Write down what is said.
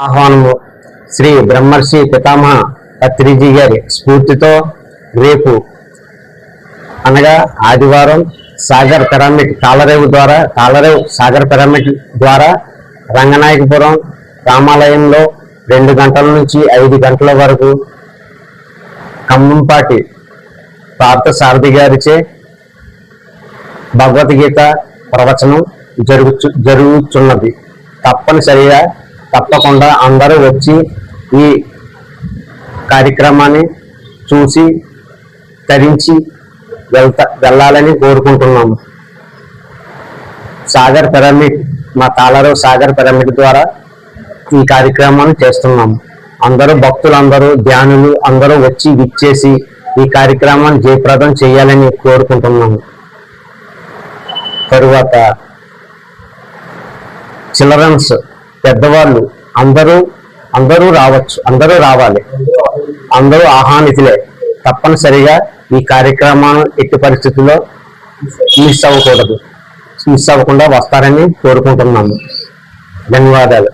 ఆహ్వానము శ్రీ బ్రహ్మర్షి పితామహ పత్రిజీ గారి స్ఫూర్తితో రేపు అనగా ఆదివారం సాగర్ పిరమిడ్ కాలరేవు ద్వారా కాలరేవు సాగర్ పిరమిడ్ ద్వారా రంగనాయకపురం రామాలయంలో రెండు గంటల నుంచి ఐదు గంటల వరకు కమ్మంపాటి పార్థసారథి గారిచే భగవద్గీత ప్రవచనం జరుగు జరుగుతున్నది తప్పనిసరిగా తప్పకుండా అందరూ వచ్చి ఈ కార్యక్రమాన్ని చూసి తరించి వెళ్తా వెళ్ళాలని కోరుకుంటున్నాము. సాగర్ పిరమిడ్ మా తాళరావు సాగర్ పిరమిడ్ ద్వారా ఈ కార్యక్రమాన్ని చేస్తున్నాము. అందరూ భక్తులందరూ ధ్యానులు అందరూ వచ్చి విచ్చేసి ఈ కార్యక్రమాన్ని జయప్రదం చేయాలని కోరుకుంటున్నాము. తరువాత చిల్డ్రన్స్ పెద్దవాళ్ళు అందరూ అందరూ రావచ్చు అందరూ రావాలి. అందరూ ఆహ్వానితులే. తప్పనిసరిగా ఈ కార్యక్రమాన్ని ఎట్టి పరిస్థితుల్లో మిస్ అవ్వకూడదు. మిస్ అవ్వకుండా వస్తారని కోరుకుంటున్నాము ధన్యవాదాలు.